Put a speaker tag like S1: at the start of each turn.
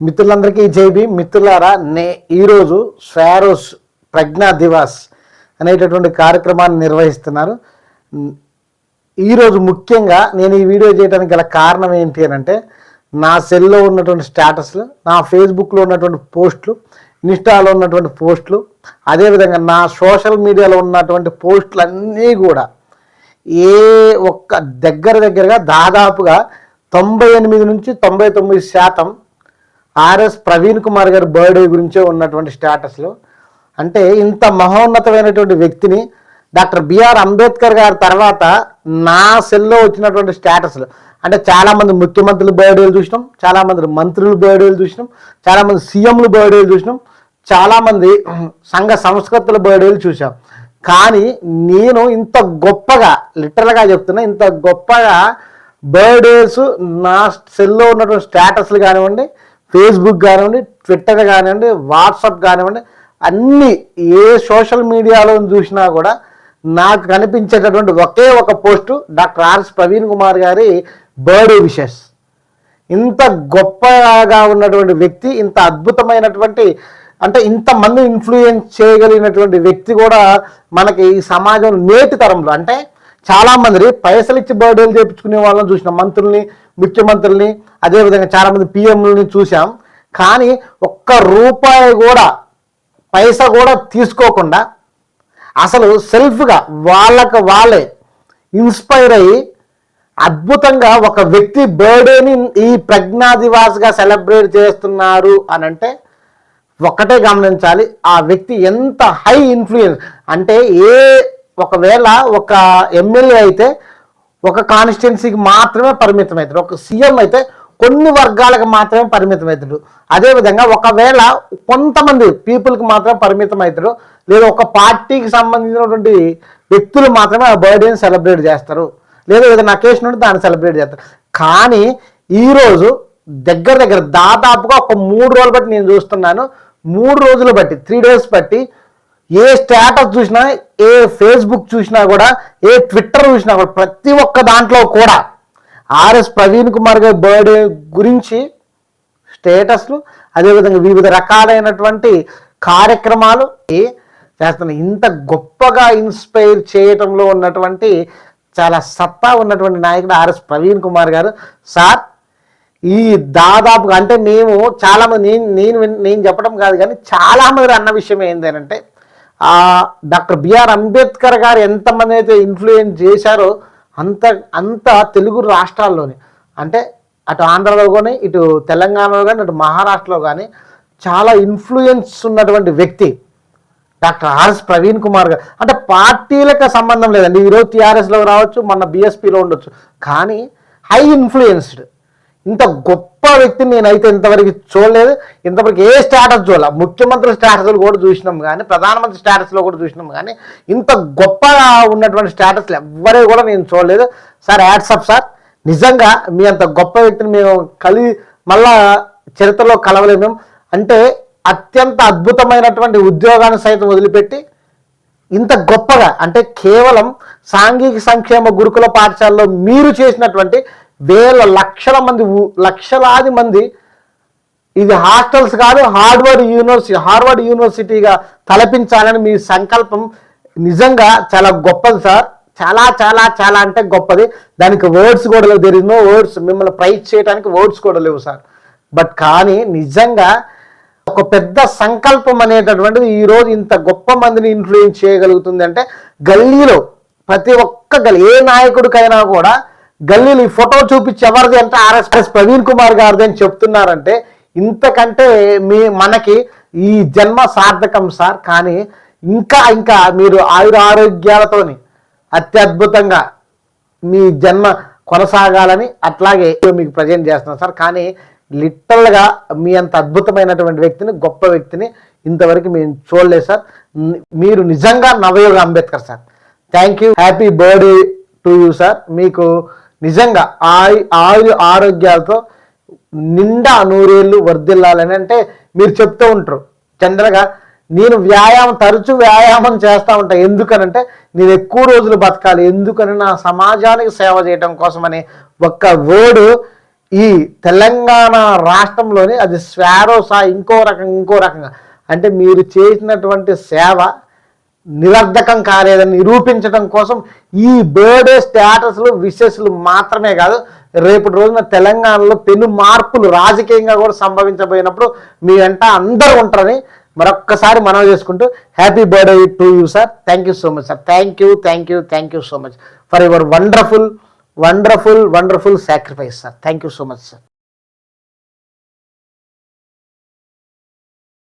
S1: మిత్రులందరికీ జైబీ మిత్రులారా నే ఈరోజు స్వారోస్ ప్రజ్ఞా దివాస్ అనేటటువంటి కార్యక్రమాన్ని నిర్వహిస్తున్నారు. ఈరోజు ముఖ్యంగా నేను ఈ వీడియో చేయడానికి గల కారణం ఏంటి అని అంటే నా సెల్లో ఉన్నటువంటి స్టేటస్లు నా ఫేస్బుక్లో ఉన్నటువంటి పోస్టులు ఇన్స్టాలో ఉన్నటువంటి పోస్టులు అదేవిధంగా నా సోషల్ మీడియాలో ఉన్నటువంటి పోస్టులు అన్నీ కూడా ఏ ఒక్క దగ్గర దగ్గరగా దాదాపుగా తొంభై ఎనిమిది నుంచి తొంభై తొమ్మిది శాతం ఆర్ఎస్ ప్రవీణ్ కుమార్ గారి బర్త్డే గురించే ఉన్నటువంటి స్టేటస్లో అంటే ఇంత మహోన్నతమైనటువంటి వ్యక్తిని డాక్టర్ బిఆర్ అంబేద్కర్ గారి తర్వాత నా సెల్లో వచ్చినటువంటి స్టేటస్లు అంటే చాలామంది ముఖ్యమంత్రులు బర్త్డేలు చూసినాం చాలామంది మంత్రులు బర్త్డేలు చూసినాం చాలామంది సీఎంలు బర్త్డేలు చూసినాం చాలామంది సంఘ సంస్కృతుల బర్త్డేలు చూసాం కానీ నేను ఇంత గొప్పగా లిటరల్గా చెప్తున్నా ఇంత గొప్పగా బర్త్డేస్ నా సెల్లో ఉన్నటువంటి స్టేటస్లు కానివ్వండి ఫేస్బుక్ కానివ్వండి ట్విట్టర్ కానివ్వండి వాట్సాప్ కానివ్వండి అన్ని ఏ సోషల్ మీడియాలో చూసినా కూడా నాకు కనిపించేటటువంటి ఒకే ఒక post doctor RS Praveen Kumar గారి బర్త్డే విషెస్ ఇంత గొప్పగా ఉన్నటువంటి వ్యక్తి ఇంత అద్భుతమైనటువంటి అంటే ఇంతమంది ఇన్ఫ్లుయెన్స్ చేయగలిగినటువంటి వ్యక్తి కూడా మనకి ఈ సమాజం నేటి తరంలో అంటే చాలామంది పైసలు ఇచ్చి బర్త్డేలు చేయించుకునే వాళ్ళని చూసిన మంత్రుల్ని ముఖ్యమంత్రుల్ని అదేవిధంగా చాలామంది పిఎంలని చూసాం కానీ ఒక్క రూపాయి కూడా పైసా కూడా తీసుకోకుండా అసలు సెల్ఫ్గా వాళ్ళకు వాళ్ళే ఇన్స్పైర్ అయ్యి అద్భుతంగా ఒక వ్యక్తి బర్త్డేని ఈ ప్రజ్ఞాదివాస్గా సెలబ్రేట్ చేస్తున్నారు అని అంటే ఒక్కటే గమనించాలి. ఆ వ్యక్తి ఎంత హై ఇన్ఫ్లుయెన్స్ అంటే ఏ ఒకవేళ ఒక ఎమ్మెల్యే అయితే ఒక కాన్స్టిట్యున్సీకి మాత్రమే పరిమితం అవుతాడు ఒక సీఎం అయితే కొన్ని వర్గాలకు మాత్రమే పరిమితం అవుతాడు అదేవిధంగా ఒకవేళ కొంతమంది పీపుల్కి మాత్రమే పరిమితం అవుతాడు లేదా ఒక పార్టీకి సంబంధించినటువంటి వ్యక్తులు మాత్రమే ఆ బర్త్డేని సెలబ్రేట్ చేస్తారు లేదా ఏదైనా అకేషన్ ఉంటే దాన్ని సెలబ్రేట్ చేస్తారు. కానీ ఈరోజు దగ్గర దగ్గర దాదాపుగా ఒక మూడు రోజులు బట్టి నేను చూస్తున్నాను. మూడు రోజులు బట్టి త్రీ డేస్ బట్టి ఏ స్టేటస్ చూసినా ఏ ఫేస్బుక్ చూసినా కూడా ఏ ట్విట్టర్ చూసినా కూడా ప్రతి ఒక్క దాంట్లో కూడా ఆర్ఎస్ ప్రవీణ్ కుమార్ గారి బర్త్డే గురించి స్టేటస్లు అదేవిధంగా వివిధ రకాలైనటువంటి కార్యక్రమాలు ఏ చేస్తున్నాయి ఇంత గొప్పగా ఇన్స్పైర్ చేయటంలో ఉన్నటువంటి చాలా సత్తా ఉన్నటువంటి నాయకుడు ఆర్ఎస్ ప్రవీణ్ కుమార్ గారు. సార్ ఈ దాదాపుగా అంటే మేము చాలా మంది నేను నేను నేను చెప్పడం కాదు కానీ చాలా మంది అన్న విషయం ఏంటంటే డాక్టర్ బిఆర్ అంబేద్కర్ గారు ఎంతమంది అయితే ఇన్ఫ్లుయెన్స్ చేశారో అంత అంత తెలుగు రాష్ట్రాల్లోని. అంటే అటు ఆంధ్రలో కానీ ఇటు తెలంగాణలో కానీ అటు మహారాష్ట్రలో కానీ చాలా ఇన్ఫ్లుయెన్స్ ఉన్నటువంటి వ్యక్తి. డాక్టర్ ఆర్ఎస్ ప్రవీణ్ కుమార్ గారు. అంటే పార్టీలకు సంబంధం లేదండి. ఈరోజు టీఆర్ఎస్లో రావచ్చు మొన్న బీఎస్పీలో ఉండొచ్చు. కానీ హై ఇన్ఫ్లుయెన్స్డ్ ఇంత గొప్ప వ్యక్తిని నేనైతే ఇంతవరకు చూడలేదు. ఇంతవరకు ఏ స్టేటస్ చూడాల. ముఖ్యమంత్రి స్టేటస్లు కూడా చూసినాం కానీ ప్రధానమంత్రి స్టేటస్లో కూడా చూసినాం కానీ ఇంత గొప్పగా ఉన్నటువంటి స్టేటస్లు ఎవ్వరే కూడా నేను చూడలేదు. Sir hats off sir. నిజంగా మీ అంత గొప్ప వ్యక్తిని మేము కలి మళ్ళా చరిత్రలో కలవలేము. అంటే అత్యంత అద్భుతమైనటువంటి ఉద్యోగాన్ని సైతం వదిలిపెట్టి ఇంత గొప్పగా అంటే కేవలం సాంఘిక సంక్షేమ గురుకుల పాఠశాలలో మీరు చేసినటువంటి వేల లక్షల మంది లక్షలాది మంది ఇది హాస్టల్స్ కాదు హార్వర్డ్ యూనివర్సిటీ హార్వర్డ్ యూనివర్సిటీగా తలపించాలని మీ సంకల్పం నిజంగా చాలా గొప్పది సార్. చాలా చాలా చాలా అంటే గొప్పది. దానికి వర్డ్స్ కూడా లేవు. దేర్ ఇస్ నో వర్డ్స్ మిమ్మల్ని ప్రైజ్ చేయడానికి వర్డ్స్ కూడా లేవు సార్. బట్ కానీ నిజంగా ఒక పెద్ద సంకల్పం అనేటటువంటిది ఈ రోజు ఇంత గొప్ప మందిని ఇన్ఫ్లుయెన్స్ చేయగలుగుతుంది అంటే గల్లీలో ప్రతి ఒక్క గల్లీ ఏ నాయకుడికైనా కూడా గల్లీలు ఈ ఫోటో చూపించి ఎవరిది అంటే ఆర్ఎస్ఎస్ ప్రవీణ్ కుమార్ గారిది అని చెప్తున్నారంటే ఇంతకంటే మీ మనకి ఈ జన్మ సార్థకం సార్. కానీ ఇంకా ఇంకా మీరు ఆయుర ఆరోగ్యాలతోని అత్యద్భుతంగా మీ జన్మ కొనసాగాలని అట్లాగే మీకు ప్రజెంట్ చేస్తున్నాను సార్. కానీ లిటరల్గా మీ అంత అద్భుతమైనటువంటి వ్యక్తిని గొప్ప వ్యక్తిని ఇంతవరకు మేము చూడలేదు సార్. మీరు నిజంగా Navayoga Ambedkar sir. Thank you. Happy birthday to you sir. మీకు నిజంగా ఆయు ఆయు ఆరోగ్యాలతో నిండా నూరేళ్ళు వర్ధిల్లాలని అంటే మీరు చెప్తూ ఉంటారు. జనరల్గా నేను వ్యాయామం తరచూ వ్యాయామం చేస్తూ ఉంటాను ఎందుకనంటే నేను ఎక్కువ రోజులు బతకాలి. ఎందుకని నా సమాజానికి సేవ చేయడం కోసమని ఒక్క వర్డ్ ఈ తెలంగాణ రాష్ట్రంలోని అది స్వారోసా ఇంకో రకంగా ఇంకో రకంగా. అంటే మీరు చేసినటువంటి సేవ నిరర్ధకం కాలేదని నిరూపించడం కోసం ఈ బర్త్డే స్టేటస్లు విషెస్లు మాత్రమే కాదు రేపటి రోజున తెలంగాణలో పెను మార్పులు రాజకీయంగా కూడా సంభవించబోయినప్పుడు మీ వెంట అందరూ ఉంటారని మరొక్కసారి మనవి చేసుకుంటూ happy birthday to you sir. Thank you so much sir thank you thank you thank you so much for your wonderful wonderful wonderful sacrifice sir thank you so much sir